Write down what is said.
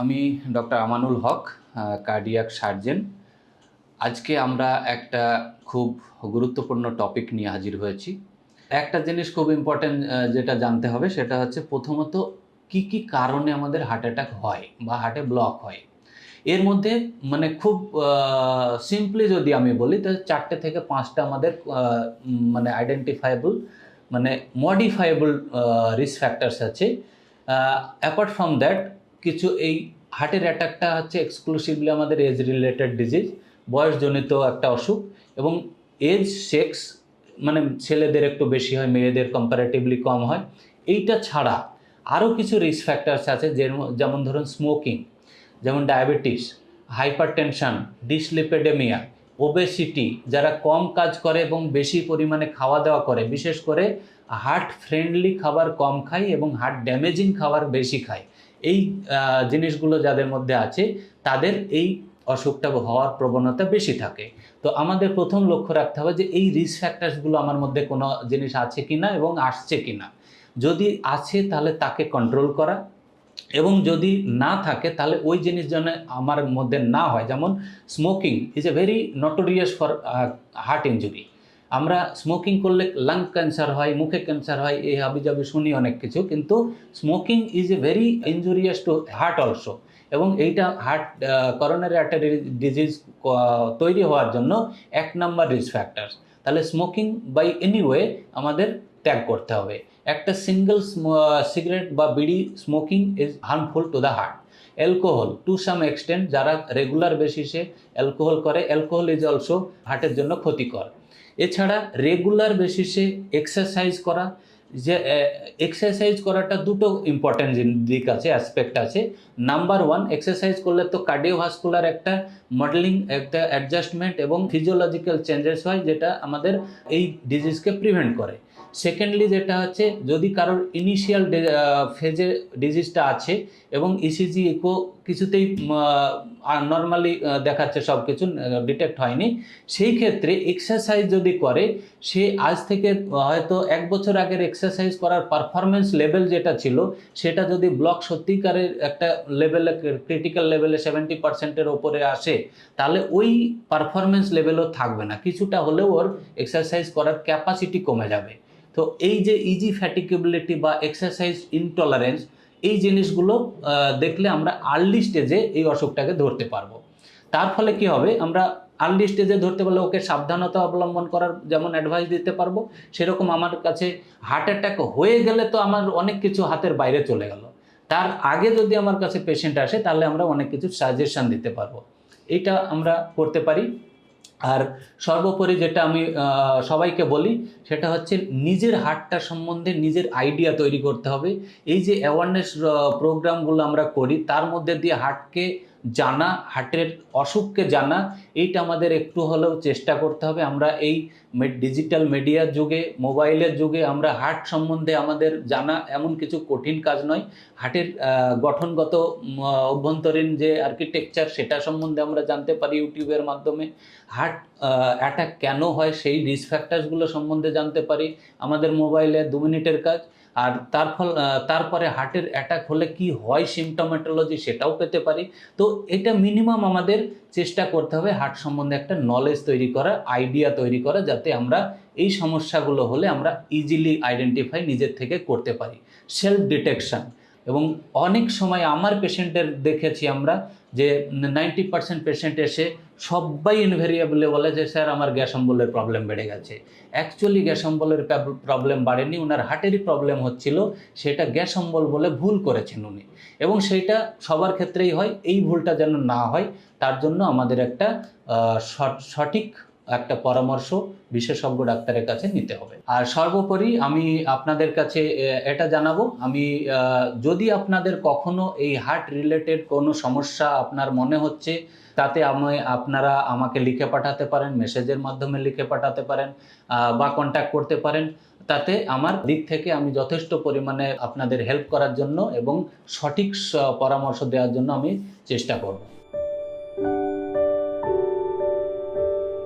আমি doctor Amanul Haque cardiac surgeon আজকে আমরা একটা খুব গুরুত্বপূর্ণ টপিক নিয়ে হাজির হয়েছি। একটা জিনিস খুব ইম্পর্টেন্ট যেটা জানতে হবে, সেটা হচ্ছে প্রথমত কি কি কারণে আমাদের হার্ট অ্যাটাক হয় বা হার্টে ব্লক হয়। এর মধ্যে মানে খুব সিম্পলি যদি আমি বলি তো চারটে থেকে পাঁচটা আমাদের মানে আইডেন্টিফাইবল মানে মডিফাইবল রিস্ক ফ্যাক্টরস আছে। অ্যাপার্ট ফ্রম দ্যাট কিছু এই হার্টের অ্যাটাকটা হচ্ছে এক্সক্লুসিভলি আমাদের এজ রিলেটেড ডিজিজ বয়সজনিত একটা অসুখ এবং এজ সেক্স মানে ছেলেদের একটু বেশি হয়, মেয়েদের কম্পারেটিভলি কম হয়। এইটা ছাড়া আরও কিছু রিস্ক ফ্যাক্টরস আছে যেমন ধরুন স্মোকিং যেমন diabetes hypertension dyslipidemia obesity যারা কম কাজ করে এবং বেশি পরিমাণে খাওয়া দাওয়া করে, বিশেষ করে হার্ট ফ্রেন্ডলি খাবার কম খায় এবং হার্ট ড্যামেজিং খাবার বেশি খায়। এই জিনিসগুলো যাদের মধ্যে আছে, তাদের এই অসুখটা হওয়ার প্রবণতা বেশি থাকে। তো আমাদের প্রথম লক্ষ্য রাখতে হবে যে, এই রিস্ক ফ্যাক্টরসগুলো আমার মধ্যে কোনো জিনিস আছে কি না এবং আসছে কিনা। যদি আছে, তাহলে তাকে কন্ট্রোল করা এবং যদি না থাকে, তাহলে ওই জিনিস যেন আমার মধ্যে না হয়। যেমন smoking is a very notorious for heart injury আমরা স্মোকিং করলে লাং ক্যান্সার হয়, মুখে ক্যান্সার হয়, এই হাবিজাবি শুনি অনেক কিছু, কিন্তু smoking is a very injurious to heart also এবং এইটা হার্ট করোনারি আর্টারি ডিজিজ তৈরি হওয়ার জন্য এক নাম্বার রিস্ক ফ্যাক্টরস তাহলে স্মোকিং বাই এনি ওয়ে আমাদের ত্যাগ করতে হবে। একটা সিঙ্গেল সিগারেট বা বিড়ি smoking is harmful to the heart alcohol to some extent যারা রেগুলার বেসিসে অ্যালকোহল করে, অ্যালকোহল ইজ অলসো হার্টের জন্য ক্ষতিকর। এছাড়া রেগুলার বেসিসে এক্সারসাইজ করা, যে এক্সারসাইজ করাটা দুটো ইম্পর্টেন্ট দিক আছে অ্যাসপেক্ট আছে। নাম্বার ওয়ান এক্সারসাইজ করলে তো কার্ডিওভাস্কুলার একটা মডেলিং একটা অ্যাডজাস্টমেন্ট এবং ফিজিওলজিক্যাল চেঞ্জেস হয়, যেটা আমাদের এই ডিজিজকে প্রিভেন্ট করে। সেকেন্ডলি যেটা হচ্ছে যদি কারোর ইনিশিয়াল ফেজে ডিজিজটা আছে এবং E ইসিজি ইকো কিছুতেই নর্মালি দেখাচ্ছে সব কিছু ডিটেক্ট হয়নি, সেই ক্ষেত্রে এক্সারসাইজ যদি করে, সে আজ থেকে হয়তো এক বছর আগের এক্সারসাইজ করার পারফরমেন্স লেভেল যেটা ছিল, সেটা যদি ব্লক সত্যিকারের একটা লেভেলে ক্রিটিক্যাল লেভেলে সেভেন্টি পার্সেন্টের ওপরে আসে, তাহলে ওই পারফরমেন্স লেভেলও থাকবে না। কিছুটা হলেও ওর এক্সারসাইজ করার ক্যাপাসিটি কমে যাবে। তো এই যে ইজি ফ্যাটিকেবিলিটি বা এক্সারসাইজ ইনটলারেন্স এই জিনিসগুলো দেখলে আমরা আর্লি স্টেজে এই অসুখটাকে ধরতে পারব। তার ফলে কি হবে? আমরা আর্লি স্টেজে ধরতে পারলে ওকে সাবধানতা অবলম্বন করার যেমন অ্যাডভাইস দিতে পারব, সেরকম আমার কাছে হার্ট অ্যাটাক হয়ে গেলে তো আমার অনেক কিছু হাতের বাইরে চলে গেল। তার আগে যদি আমার কাছে পেশেন্ট আসে, তাহলে আমরা অনেক কিছু সাজেশান দিতে পারব। এটা আমরা করতে পারি। আর সর্বোপরি যেটা আমি সবাইকে বলি, সেটা হচ্ছে নিজের হাটটা সম্বন্ধে নিজের আইডিয়া তৈরি করতে হবে। এই যে অ্যাওয়ারনেস প্রোগ্রামগুলো আমরা করি, তার মধ্যে দিয়ে হার্টকে জানা, হার্টের অসুখকে জানা, এইটা আমাদের একটু হলেও চেষ্টা করতে হবে। আমরা এই ডিজিটাল মিডিয়ার যুগে, মোবাইলের যুগে আমরা হার্ট সম্বন্ধে আমাদের জানা এমন কিছু কঠিন কাজ নয়। হার্টের গঠনগত অভ্যন্তরীণ যে আর্কিটেকচার সেটা সম্বন্ধে আমরা জানতে পারি ইউটিউবের মাধ্যমে। হার্ট অ্যাটাক কেন হয়, সেই রিস্ক ফ্যাক্টরসগুলো সম্বন্ধে জানতে পারি। আমাদের মোবাইলে দু মিনিটের কাজ। আর তার ফল তারপরে হার্টের অ্যাটাক হলে কি হয় সিমটোমেটোলজি সেটাও পেতে পারি। তো এটা মিনিমাম আমাদের চেষ্টা করতে হবে হার্ট সম্বন্ধে একটা নলেজ তৈরি করা আইডিয়া তৈরি করা যাতে আমরা এই সমস্যাগুলো হলে আমরা ইজিলি আইডেন্টিফাই নিজের থেকে করতে পারি। সেলফ ডিটেকশন এবং অনেক সময় আমার পেশেন্টের দেখেছি আমরা যে নাইনটি পার্সেন্ট পেশেন্ট এসে সবাই ইনভেরিয়েবলে বলে যে, স্যার, আমার গ্যাস অম্বলের প্রবলেম বেড়ে গেছে। অ্যাকচুয়ালি গ্যাস অম্বলের প্রবলেম বাড়েনি ওনার হার্টেরই প্রবলেম হচ্ছিল, সেটা গ্যাস অম্বল বলে ভুল করেছেন উনি। এবং সেইটা সবার ক্ষেত্রেই হয়, এই ভুলটা যেন না হয়, তার জন্য আমাদের একটা সঠিক একটা পরামর্শ বিশেষজ্ঞ ডাক্তারের কাছে নিতে হবে। আর সর্বোপরি আমি আপনাদের কাছে এটা জানাব, আমি যদি আপনাদের কখনো এই হার্ট রিলেটেড কোনো সমস্যা আপনার মনে হচ্ছে, তাতে আমি, আপনারা আমাকে লিখে পাঠাতে পারেন, মেসেজের মাধ্যমে লিখে পাঠাতে পারেন বা কন্ট্যাক্ট করতে পারেন, তাতে আমার দিক থেকে আমি যথেষ্ট পরিমাণে আপনাদের হেল্প করার জন্য এবং সঠিক পরামর্শ দেওয়ার জন্য আমি চেষ্টা করব।